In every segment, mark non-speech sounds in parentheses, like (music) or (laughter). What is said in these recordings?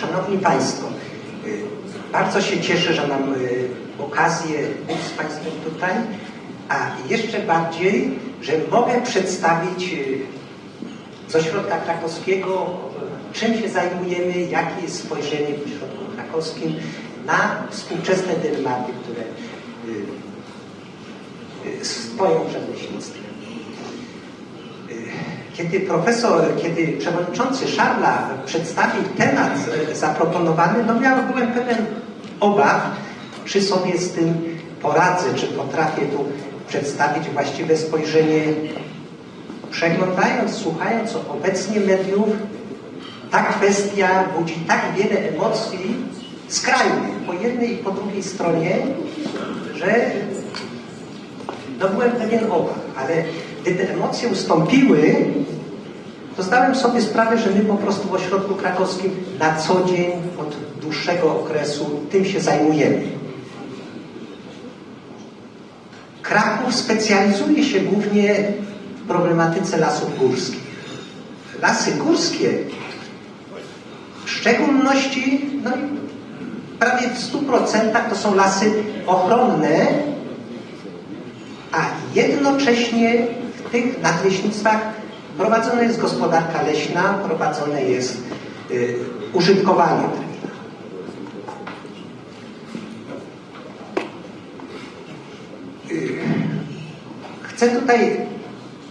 Szanowni Państwo, y, bardzo się cieszę, że mam y, okazję być z Państwem tutaj, a jeszcze bardziej, że mogę przedstawić y, z Ośrodka Krakowskiego, czym się zajmujemy, jakie jest spojrzenie w Ośrodku Krakowskim na współczesne dylematy, które stoją przed leśnictwem. Kiedy profesor, kiedy przewodniczący Szarla przedstawił temat zaproponowany, no miałem, byłem pewien obaw, czy sobie z tym poradzę, czy potrafię tu przedstawić właściwe spojrzenie. Przeglądając, słuchając obecnie mediów, ta kwestia budzi tak wiele emocji skrajnych po jednej i po drugiej stronie, że no byłem pewien obaw, ale gdy te emocje ustąpiły, to zdałem sobie sprawę, że my po prostu w ośrodku krakowskim na co dzień od dłuższego okresu tym się zajmujemy. Kraków specjalizuje się głównie w problematyce lasów górskich. Lasy górskie w szczególności, no i prawie w 100% to są lasy ochronne, a jednocześnie tych nadleśnictwach prowadzona jest gospodarka leśna, prowadzone jest y, użytkowanie drewna. Y, chcę tutaj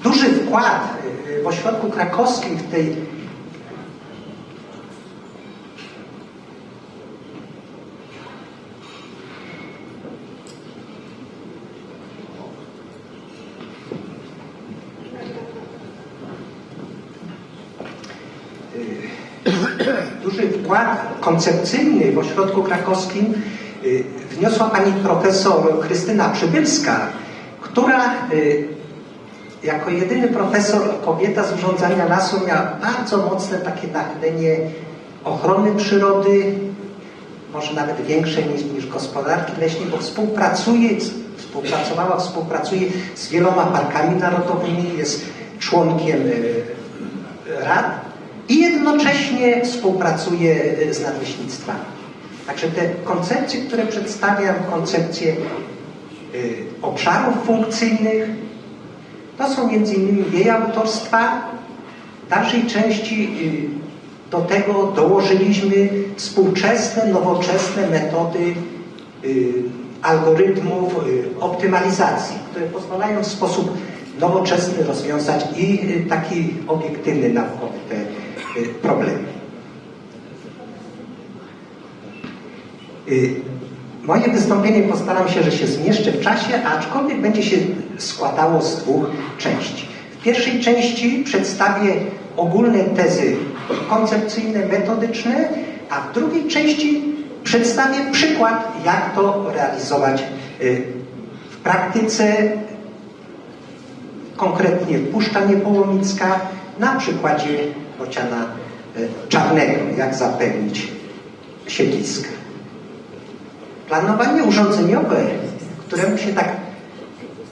duży wkład y, w ośrodku krakowskim w tej duży wkład koncepcyjny w ośrodku krakowskim y, wniosła pani profesor Krystyna Przybylska, która y, jako jedyny profesor kobieta z urządzania lasu miała bardzo mocne takie nachylenie ochrony przyrody, może nawet większe niż, niż gospodarki leśnej, bo współpracuje, współpracowała, współpracuje z wieloma parkami narodowymi, jest członkiem y, rad i jednocześnie współpracuje z nadleśnictwami. Także te koncepcje, które przedstawiam, koncepcje y, obszarów funkcyjnych, to są innymi jej autorstwa. W dalszej części y, do tego dołożyliśmy współczesne, nowoczesne metody algorytmów optymalizacji, które pozwalają w sposób nowoczesny rozwiązać i taki obiektywny naukowy te problemy. Y, moje wystąpienie postaram się, że się zmieszczę w czasie, aczkolwiek będzie się składało z dwóch części. W pierwszej części przedstawię ogólne tezy koncepcyjne, metodyczne, a w drugiej części przedstawię przykład, jak to realizować w praktyce, konkretnie Puszcza Niepołomicka, na przykładzie bociana czarnego, jak zapewnić siedliska. Planowanie urządzeniowe, któremu się tak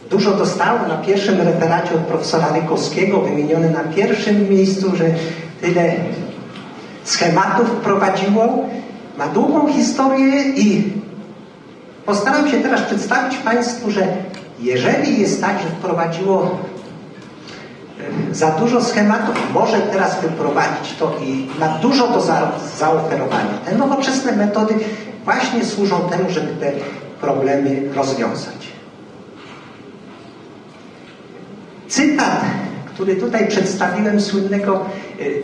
dużo dostało na pierwszym referacie od profesora Rykowskiego, wymienione na pierwszym miejscu, że tyle schematów wprowadziło, ma długą historię i postaram się teraz przedstawić Państwu, że jeżeli jest tak, że wprowadziło za dużo schematów, może teraz wyprowadzić to i ma dużo do za zaoferowania. Te nowoczesne metody właśnie służą temu, żeby te problemy rozwiązać. Cytat, który tutaj przedstawiłem, słynnego y,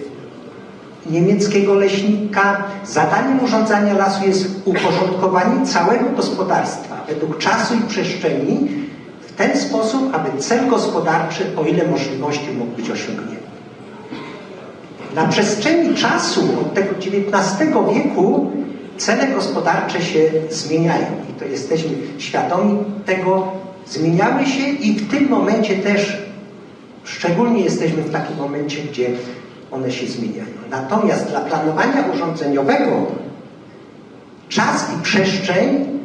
niemieckiego leśnika, zadaniem urządzania lasu jest uporządkowanie całego gospodarstwa według czasu i przestrzeni ten sposób, aby cel gospodarczy, o ile możliwości, mógł być osiągnięty. Na przestrzeni czasu od tego XIX wieku cele gospodarcze się zmieniają i to jesteśmy świadomi tego, zmieniały się i w tym momencie też szczególnie jesteśmy w takim momencie, gdzie one się zmieniają. Natomiast dla planowania urządzeniowego czas i przestrzeń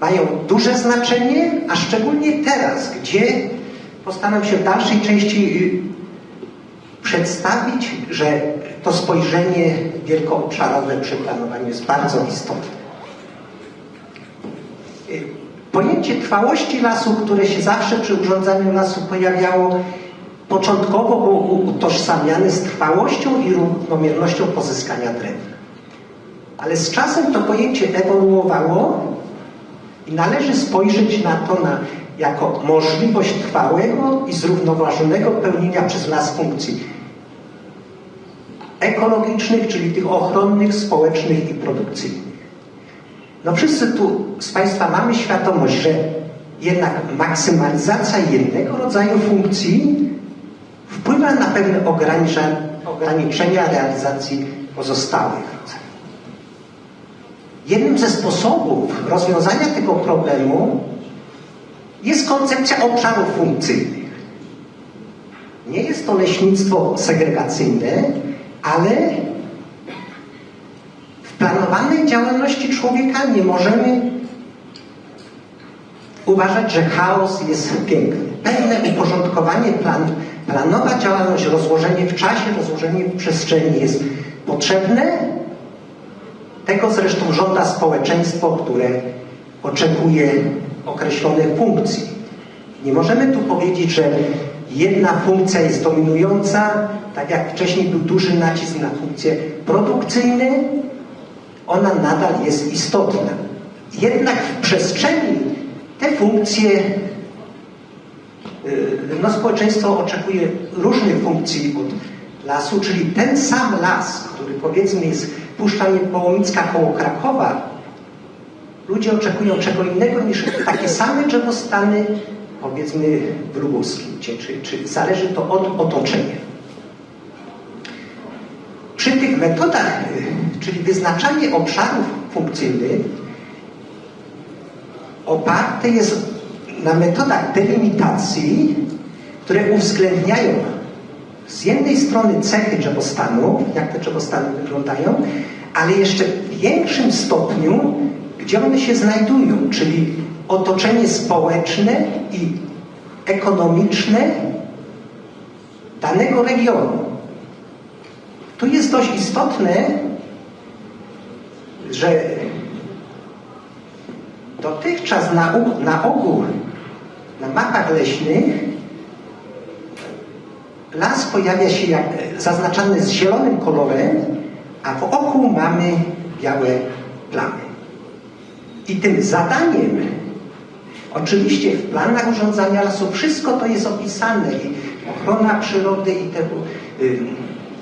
mają duże znaczenie, a szczególnie teraz, gdzie postaram się w dalszej części przedstawić, że to spojrzenie wielkoobszarowe przy planowaniu jest bardzo istotne. Y, pojęcie trwałości lasu, które się zawsze przy urządzaniu lasu pojawiało, początkowo było utożsamiane z trwałością i równomiernością pozyskania drewna. Ale z czasem to pojęcie ewoluowało należy spojrzeć na to na, jako możliwość trwałego i zrównoważonego pełnienia przez las funkcji ekologicznych, czyli tych ochronnych, społecznych i produkcyjnych. No wszyscy tu z Państwa mamy świadomość, że jednak maksymalizacja jednego rodzaju funkcji wpływa na pewne ograniczenia realizacji pozostałych. Jednym ze sposobów rozwiązania tego problemu jest koncepcja obszarów funkcyjnych. Nie jest to leśnictwo segregacyjne, ale w planowanej działalności człowieka nie możemy uważać, że chaos jest piękny. Pewne uporządkowanie plan, planowa działalność, rozłożenie w czasie, rozłożenie w przestrzeni jest potrzebne. Tego zresztą żąda społeczeństwo, które oczekuje określonych funkcji. Nie możemy tu powiedzieć, że jedna funkcja jest dominująca, tak jak wcześniej był duży nacisk na funkcje produkcyjne, ona nadal jest istotna. Jednak w przestrzeni te funkcje, y, no społeczeństwo oczekuje różnych funkcji od lasu, czyli ten sam las, który powiedzmy jest Puszcza Niepołomicka koło Krakowa, ludzie oczekują czego innego niż takie same drzewostany powiedzmy w Lubuskim, czy, czy zależy to od otoczenia. Przy tych metodach, y, czyli wyznaczanie obszarów funkcyjnych, oparte jest na metodach delimitacji, które uwzględniają z jednej strony cechy drzewostanu, jak te drzewostany wyglądają, ale jeszcze w większym stopniu, gdzie one się znajdują, czyli otoczenie społeczne i ekonomiczne danego regionu. Tu jest dość istotne, że dotychczas na, na ogół na mapach leśnych las pojawia się jak zaznaczany z zielonym kolorem, a wokół mamy białe plamy. I tym zadaniem, oczywiście w planach urządzania lasu wszystko to jest opisane i ochrona przyrody i te y,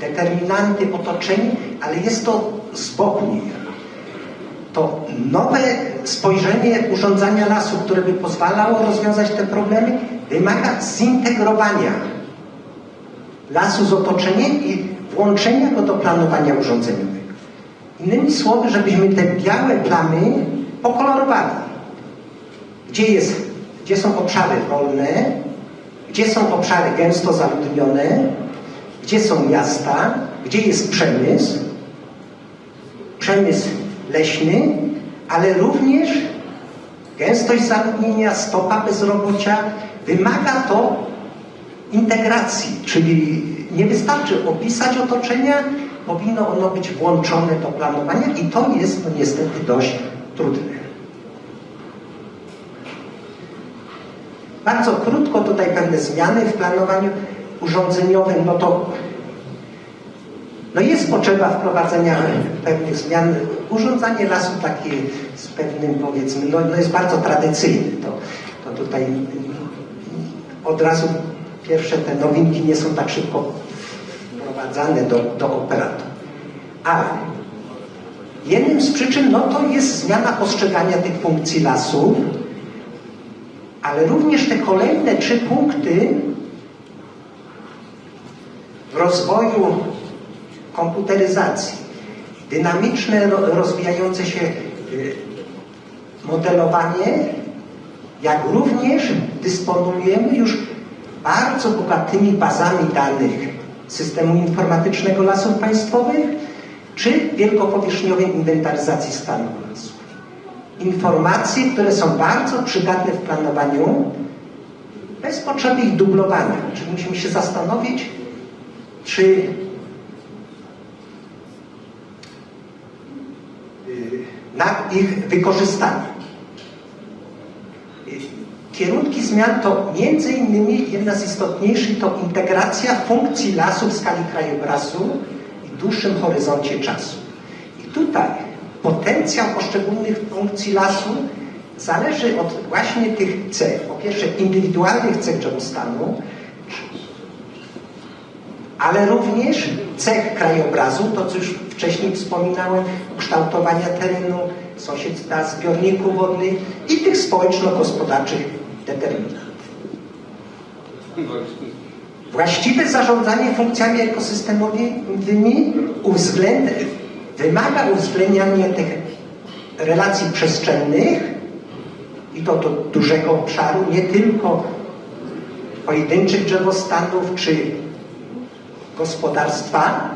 determinanty otoczenia, ale jest to z To nowe spojrzenie urządzania lasu, które by pozwalało rozwiązać te problemy, wymaga zintegrowania lasu z otoczeniem i włączenia go do planowania urządzeniowego. Innymi słowy, żebyśmy te białe plamy pokolorowali. Gdzie, jest, gdzie są obszary rolne, gdzie są obszary gęsto zaludnione, gdzie są miasta, gdzie jest przemysł, przemysł leśny, ale również gęstość zaludnienia, stopa bezrobocia wymaga to integracji, czyli nie wystarczy opisać otoczenia, powinno ono być włączone do planowania i to jest no, niestety dość trudne. Bardzo krótko tutaj pewne zmiany w planowaniu urządzeniowym, no to no jest potrzeba wprowadzenia pewnych zmian. Urządzanie lasu takie z pewnym powiedzmy, no, no jest bardzo tradycyjne. To, to tutaj od razu pierwsze te nowinki nie są tak szybko wprowadzane do, do operatu. Ale jednym z przyczyn no to jest zmiana postrzegania tych funkcji lasu, ale również te kolejne trzy punkty w rozwoju komputeryzacji, dynamiczne, rozwijające się y, modelowanie, jak również dysponujemy już bardzo bogatymi bazami danych systemu informatycznego lasów państwowych czy wielkopowierzchniowej inwentaryzacji stanu lasów. Informacje, które są bardzo przydatne w planowaniu bez potrzeby ich dublowania. Czyli musimy się zastanowić, czy y, na ich wykorzystanie. Kierunki zmian to między innymi jedna z istotniejszych to integracja funkcji lasu w skali krajobrazu i dłuższym horyzoncie czasu. I tutaj potencjał poszczególnych funkcji lasu zależy od właśnie tych cech. Po pierwsze indywidualnych cech drzewostanu, ale również cech krajobrazu, to co już wcześniej wspominałem, kształtowania terenu, sąsiedztwa zbiorników wodnych i tych społeczno-gospodarczych Właściwe zarządzanie funkcjami ekosystemowymi uwzględ... wymaga uwzględniania tych relacji przestrzennych i to do dużego obszaru, nie tylko pojedynczych drzewostanów czy gospodarstwa,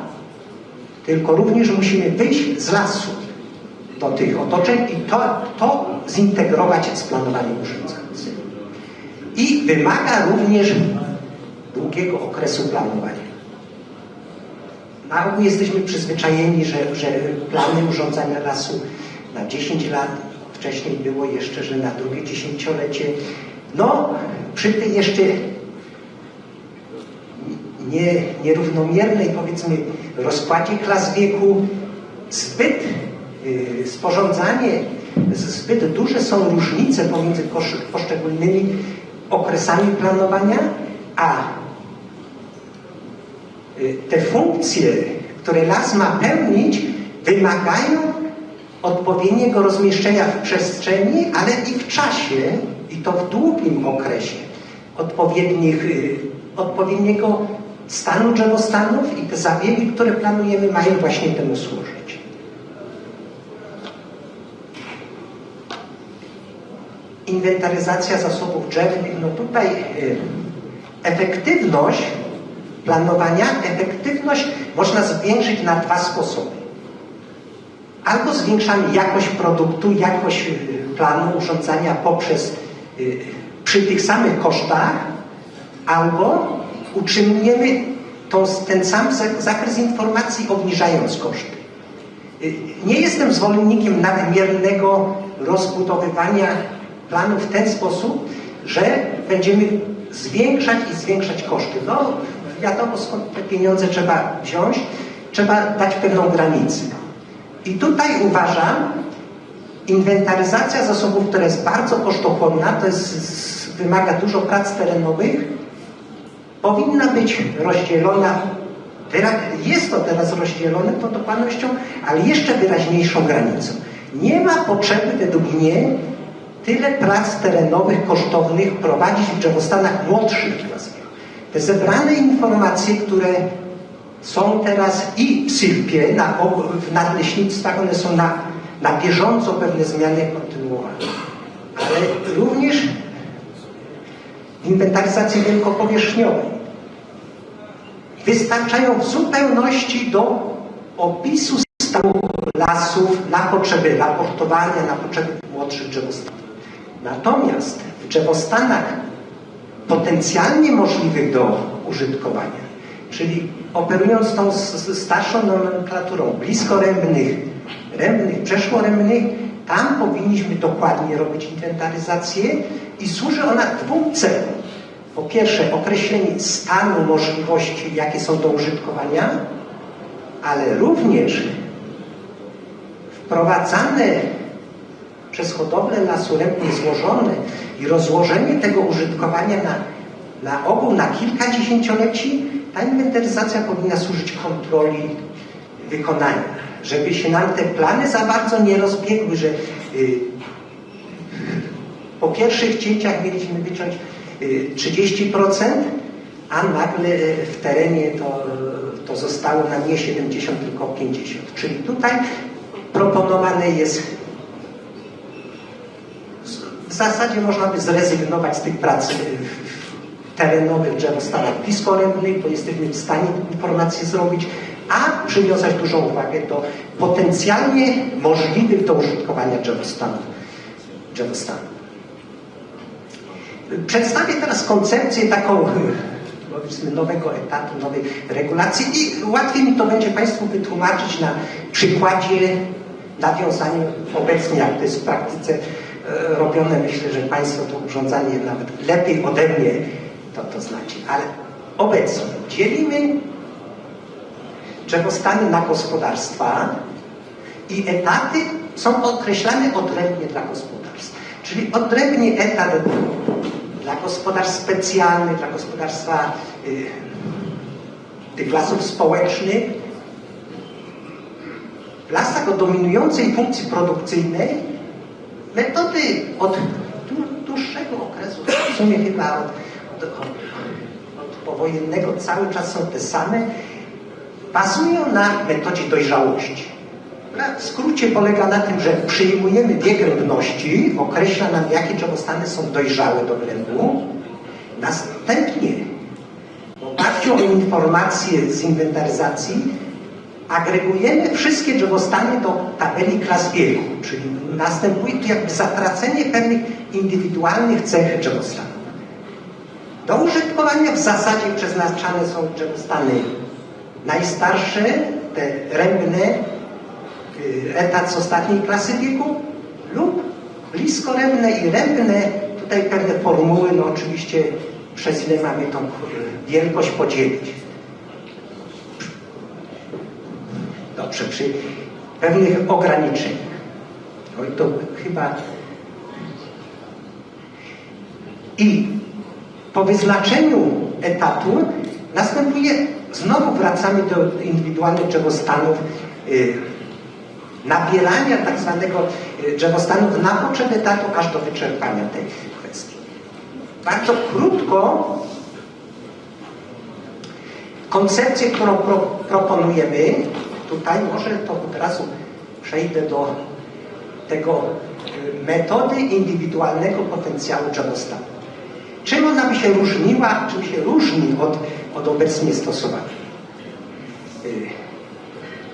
tylko również musimy wyjść z lasu do tych otoczeń i to, to zintegrować z planowaniem urządzającym. I wymaga również długiego okresu planowania. Na ogół jesteśmy przyzwyczajeni, że, że plany urządzania lasu na 10 lat, wcześniej było jeszcze, że na drugie dziesięciolecie. No, przy tej jeszcze nie, nierównomiernej, powiedzmy, rozkładzie klas wieku, zbyt y, sporządzanie, zbyt duże są różnice pomiędzy poszczególnymi okresami planowania, a y, te funkcje, które las ma pełnić, wymagają odpowiedniego rozmieszczenia w przestrzeni, ale i w czasie, i to w długim okresie, odpowiednich, y, odpowiedniego stanu drzewostanów i te zabiegi, które planujemy, mają właśnie temu służyć. Inwentaryzacja zasobów drzewnych, no tutaj y, efektywność planowania, efektywność można zwiększyć na dwa sposoby. Albo zwiększamy jakość produktu, jakość y, planu urządzania poprzez y, przy tych samych kosztach, albo utrzymujemy tą, ten sam zakres informacji, obniżając koszty. Nie jestem zwolennikiem nadmiernego rozbudowywania planu w ten sposób, że będziemy zwiększać i zwiększać koszty. No, wiadomo skąd te pieniądze trzeba wziąć, trzeba dać pewną granicę. I tutaj uważam, inwentaryzacja zasobów, która jest bardzo kosztochłonna, to jest, wymaga dużo prac terenowych, powinna być rozdzielona, jest to teraz rozdzielone tą dokładnością, ale jeszcze wyraźniejszą granicą. Nie ma potrzeby według mnie tyle prac terenowych, kosztownych prowadzić w drzewostanach młodszych Te zebrane informacje, które są teraz i w SIRP-ie, na, w nadleśnictwach, one są na, na bieżąco pewne zmiany kontynuowane. Ale również inwentaryzacji wielkopowierzchniowej wystarczają w zupełności do opisu stanu lasów na potrzeby raportowania, na potrzeby młodszych drzewostanów. Natomiast w drzewostanach potencjalnie możliwych do użytkowania, czyli operując tą starszą nomenklaturą bliskorębnych, rębnych, przeszłorębnych, tam powinniśmy dokładnie robić inwentaryzację i służy ona dwóm celom. Po pierwsze określenie stanu możliwości, jakie są do użytkowania, ale również wprowadzane przez hodowlę lasu rębnych złożone i rozłożenie tego użytkowania na, na ogół na kilka dziesięcioleci, ta inwentaryzacja powinna służyć kontroli wykonania. Żeby się nam te plany za bardzo nie rozbiegły, że y, po pierwszych cięciach mieliśmy wyciąć y, 30%, a nagle w terenie to, to zostało na nie 70, tylko 50. Czyli tutaj proponowane jest w zasadzie można by zrezygnować z tych prac y, terenowych drzewostanach bliskorębnych, bo jesteśmy w stanie informacje zrobić, a przywiązać dużą uwagę do potencjalnie możliwych do użytkowania drzewostanów. Przedstawię teraz koncepcję taką (laughs) powiedzmy nowego etatu, nowej regulacji i łatwiej mi to będzie Państwu wytłumaczyć na przykładzie nawiązania obecnie, jak to jest w praktyce robione. Myślę, że Państwo to urządzanie nawet lepiej ode mnie to, to znacie. Ale obecnie dzielimy drzewostany na gospodarstwa i etaty są określane odrębnie dla gospodarstw. Czyli odrębnie etat dla gospodarstw specjalnych, dla gospodarstwa y, tych lasów społecznych. W lasach o dominującej funkcji produkcyjnej metody od dłuższego okresu, w sumie chyba od, od, od powojennego cały czas są te same, bazują na metodzie dojrzałości. W skrócie polega na tym, że przyjmujemy wiek rybności, określa nam, jakie drzewostany są dojrzałe do ględu. Następnie, w oparciu o informacje z inwentaryzacji, agregujemy wszystkie drzewostany do tabeli klas wieku, czyli następuje tu jakby zatracenie pewnych indywidualnych cech drzewostanu. Do użytkowania w zasadzie przeznaczane są drzewostany najstarsze, te rębne, Y, etat z ostatniej klasy wieku lub bliskorębne i rębne, tutaj pewne formuły, no oczywiście przez ile mamy tą wielkość podzielić. Dobrze, przy pewnych ograniczeniach. Oj, to chyba... I po wyznaczeniu etatu następuje, znowu wracamy do indywidualnych drzewostanów, yy, tak zwanego e, drzewostanów na potrzeby etatu aż do wyczerpania tej kwestii. Bardzo krótko koncepcję, którą pro, proponujemy, tutaj może to od razu przejdę do tego e, metody indywidualnego potencjału drzewostanu. Czym ona by się różniła, czym się różni od, od obecnie stosowanej? E,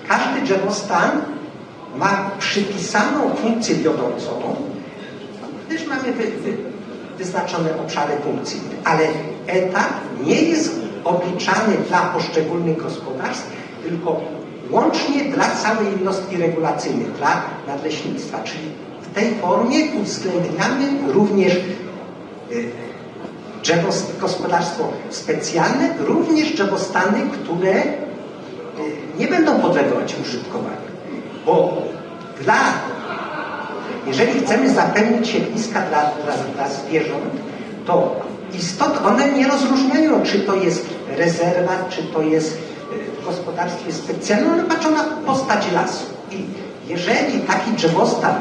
każdy drzewostan ma przypisaną funkcję wiodącą, gdyż mamy wy, wy, wyznaczone obszary funkcyjne, ale etat nie jest obliczany dla poszczególnych gospodarstw, tylko łącznie dla całej jednostki regulacyjnej, dla nadleśnictwa. Czyli w tej formie uwzględniamy również y, gospodarstwo specjalne, również drzewostany, które y, nie będą podlegały użytkowaniu. Bo dla, jeżeli chcemy zapewnić siedliska dla, dla, dla zwierząt, to istot, one nie rozróżniają, czy to jest rezerwat, czy to jest gospodarstwie specjalnym, one patrzą na postać lasu. I jeżeli taki drzewostan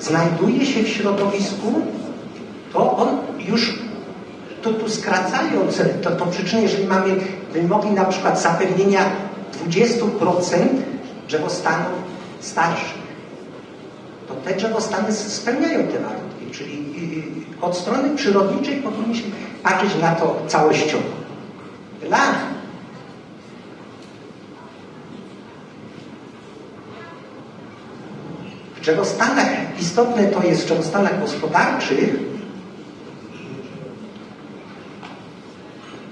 znajduje się w środowisku, to on już to tu skracając to, to przyczynę, jeżeli mamy wymogi na przykład zapewnienia 20% drzewostanów starszych, to te drzewostany spełniają te warunki. Czyli od strony przyrodniczej powinniśmy patrzeć na to całościowo. Dla w drzewostanach istotne to jest w drzewostanach gospodarczych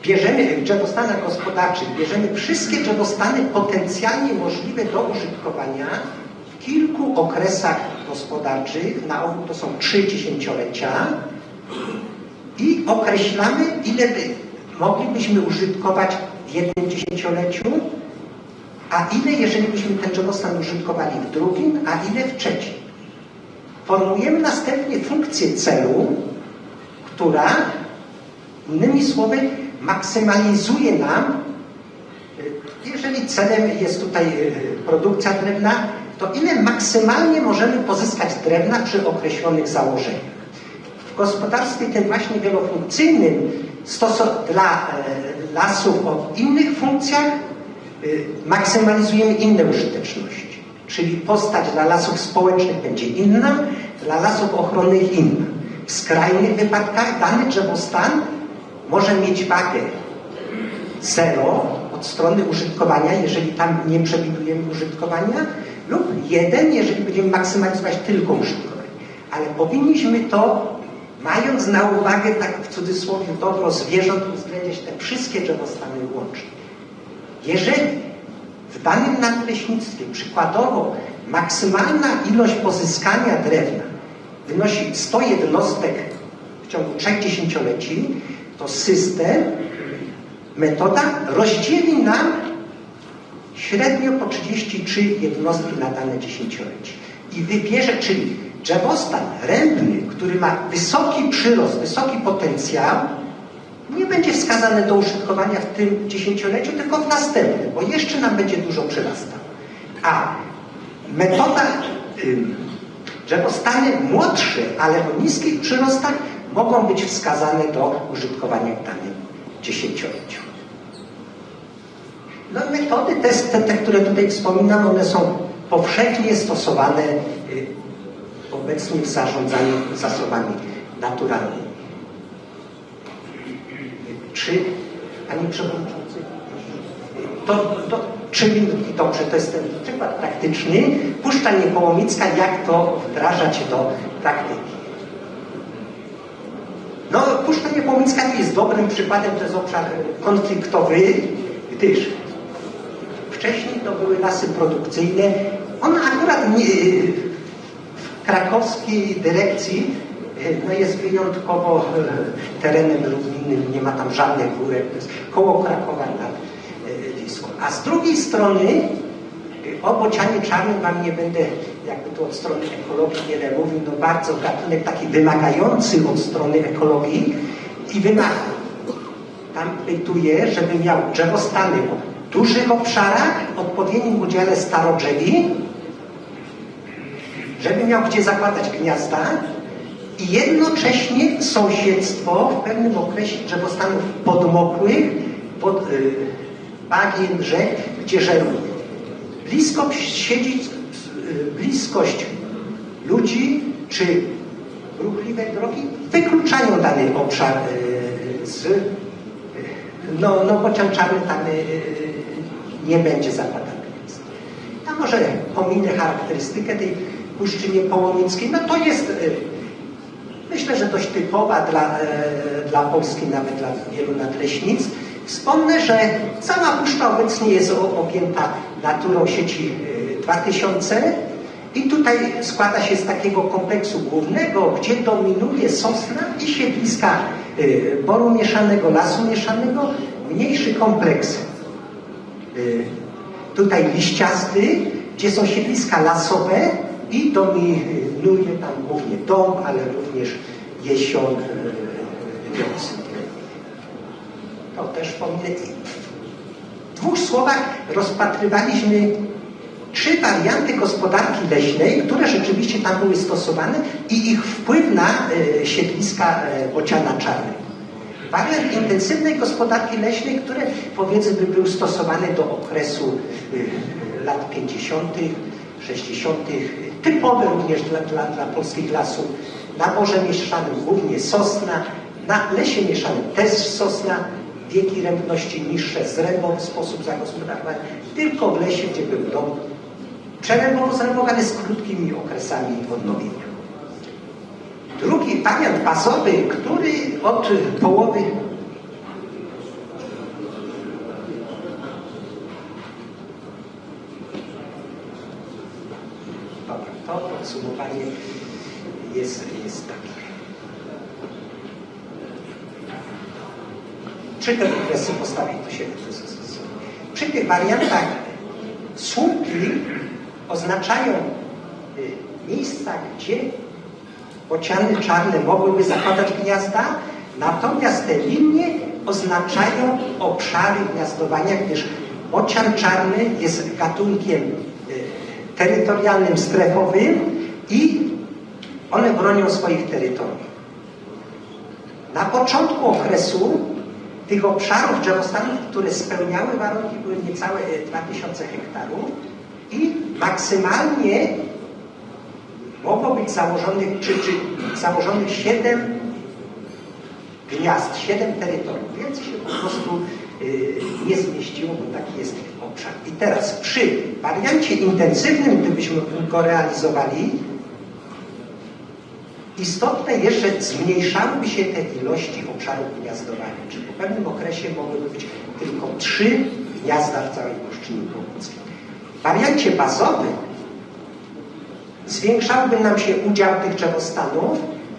bierzemy w drzewostanach gospodarczych, bierzemy wszystkie drzewostany potencjalnie możliwe do użytkowania w kilku okresach gospodarczych, na ogół to są trzy dziesięciolecia. I określamy, ile by moglibyśmy użytkować w jednym dziesięcioleciu, a ile, jeżeli byśmy ten drzewostan użytkowali w drugim, a ile w trzecim. Formujemy następnie funkcję celu, która, innymi słowy, maksymalizuje nam, y, jeżeli celem jest tutaj y, produkcja drewna, to ile maksymalnie możemy pozyskać drewna przy określonych założeniach. W gospodarstwie tym właśnie wielofunkcyjnym dla e, lasów o innych funkcjach maksymalizujemy inne użyteczności. Czyli postać dla lasów społecznych będzie inna, dla lasów ochronnych inna. W skrajnych wypadkach dany drzewostan może mieć wagę zero od strony użytkowania, jeżeli tam nie przewidujemy użytkowania, lub jeden, jeżeli będziemy maksymalizować tylko użytkowanie. Ale powinniśmy to mając na uwagę, tak w cudzysłowie, dobro zwierząt, uwzględniać te wszystkie drzewostany łącznie. Jeżeli w danym nadleśnictwie przykładowo maksymalna ilość pozyskania drewna wynosi 100 jednostek w ciągu trzech dziesięcioleci, to system, metoda rozdzieli nam średnio po 33 jednostki na dane dziesięciolecie. I wybierze, czyli drzewostan rębny, który ma wysoki przyrost, wysoki potencjał, nie będzie wskazany do użytkowania w tym dziesięcioleciu, tylko w następnym, bo jeszcze nam będzie dużo przyrastał. A metoda drzewostany młodsze, ale o niskich przyrostach mogą być wskazane do użytkowania w danym dziesięcioleciu. No metody te, te, te, które tutaj wspominam, one są powszechnie stosowane y, obecnie w zarządzaniu zasobami naturalnymi. Czy, Panie Przewodniczący, to, to trzy minutki, dobrze, to jest ten przykład praktyczny. Puszcza Niepołomicka, jak to wdrażać do praktyki. No, Puszcza Niepołomicka nie jest dobrym przykładem, to jest obszar konfliktowy, gdyż wcześniej to były lasy produkcyjne. Ona akurat nie, w krakowskiej dyrekcji no jest wyjątkowo terenem równinnym, nie ma tam żadnych górek, to jest koło Krakowa nad Wisłą. A z drugiej strony o bocianie czarnym Wam nie będę jakby tu od strony ekologii wiele mówił, no bardzo gatunek taki wymagający od strony ekologii i wymaga. Tam pytuje, żeby miał drzewostany o dużych obszarach, odpowiednim udziale starodrzewi, żeby miał gdzie zakładać gniazda i jednocześnie sąsiedztwo w pewnym okresie drzewostanów podmokłych, pod, y, bagien, rzek, gdzie żeruje. Blisko siedzieć, y, bliskość ludzi czy ruchliwe drogi wykluczają dany obszar y, z y, no, no bocian czarny tam nie będzie zakładany. A może pominę charakterystykę tej Puszczy Niepołomickiej, no to jest myślę, że dość typowa dla, dla Polski, nawet dla wielu nadleśnictw. Wspomnę, że cała puszcza obecnie jest objęta naturą sieci 2000 i tutaj składa się z takiego kompleksu głównego, gdzie dominuje sosna i siedliska boru mieszanego, lasu mieszanego, mniejszy kompleks tutaj liściasty, gdzie są siedliska lasowe i dominuje tam głównie dom, ale również jesion, wiosny. To też pominę. W dwóch słowach rozpatrywaliśmy trzy warianty gospodarki leśnej, które rzeczywiście tam były stosowane i ich wpływ na e, siedliska e, bociana czarnego. Wariant intensywnej gospodarki leśnej, które powiedzmy był stosowany do okresu e, lat 50., 60., typowy również dla, dla, dla polskich lasów. Na morze mieszanym głównie sosna, na lesie mieszanym też sosna, wieki rębności niższe, zrębowy sposób zagospodarowania, tylko w lesie, gdzie był dom przerębowo zrębowany z krótkimi okresami odnowienia. Drugi wariant bazowy, który od połowy Dobra, to podsumowanie jest, jest takie. Trzy te wykresy postawić do siebie. Przy tych wariantach słupki oznaczają y, miejsca, gdzie bociany czarne mogłyby zakładać gniazda, natomiast te linie oznaczają obszary gniazdowania, gdyż bocian czarny jest gatunkiem y, terytorialnym, strefowym i one bronią swoich terytoriów. Na początku okresu tych obszarów drzewostanów, które spełniały warunki, były niecałe 2000 hektarów i maksymalnie mogło być założonych, czy, czy założonych 7 gniazd, 7 terytoriów. Więcej się po prostu y, nie zmieściło, bo taki jest obszar. I teraz przy wariancie intensywnym, gdybyśmy go realizowali, Istotne jest, że zmniejszałyby się te ilości obszarów gniazdowania. Czy po pewnym okresie mogłyby być tylko trzy gniazda w całej Puszczynie Białowieskiej. W wariancie bazowym zwiększałby nam się udział tych drzewostanów,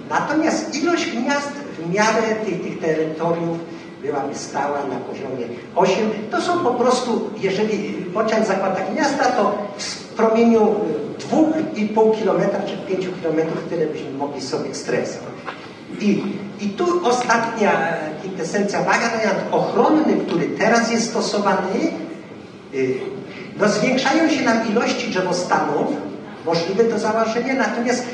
natomiast ilość gniazd w miarę tych, tych terytoriów byłaby stała na poziomie 8. To są po prostu, jeżeli bocian zakłada gniazda, to w promieniu 2,5 km czy 5 km tyle byśmy mogli sobie stresować. I, I tu ostatnia kwintesencja wariant ochronny, który teraz jest stosowany, y, no zwiększają się nam ilości drzewostanów, możliwe do założenia, natomiast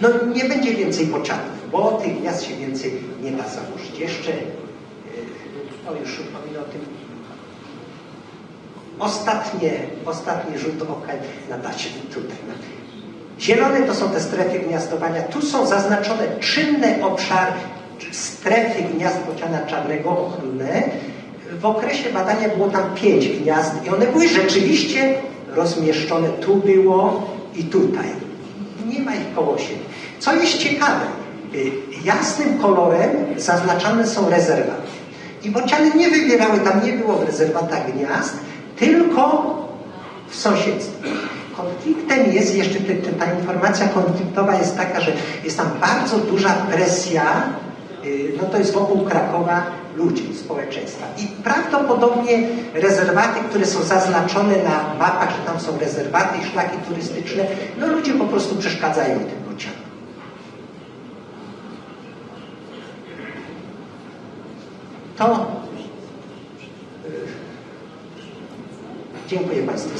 no, nie będzie więcej bocianów, bo tych gniazd się więcej nie da założyć. Jeszcze, y, o już wspominę o tym, ostatnie, ostatni rzut oka na dacie tutaj. Zielone to są te strefy gniazdowania. Tu są zaznaczone czynne obszary, strefy gniazd bociana czarnego ochronne. W okresie badania było tam pięć gniazd i one były rzeczywiście rozmieszczone. Tu było i tutaj. Nie ma ich koło siebie. Co jest ciekawe, jasnym kolorem zaznaczane są rezerwaty. I bociany nie wybierały, tam nie było w rezerwatach gniazd, tylko w sąsiedztwie. Konfliktem jest jeszcze, ta informacja konfliktowa jest taka, że jest tam bardzo duża presja, no to jest wokół Krakowa ludzi, społeczeństwa. I prawdopodobnie rezerwaty, które są zaznaczone na mapach, że tam są rezerwaty i szlaki turystyczne, no ludzie po prostu przeszkadzają tym bocianom. To Dziękuję Państwu.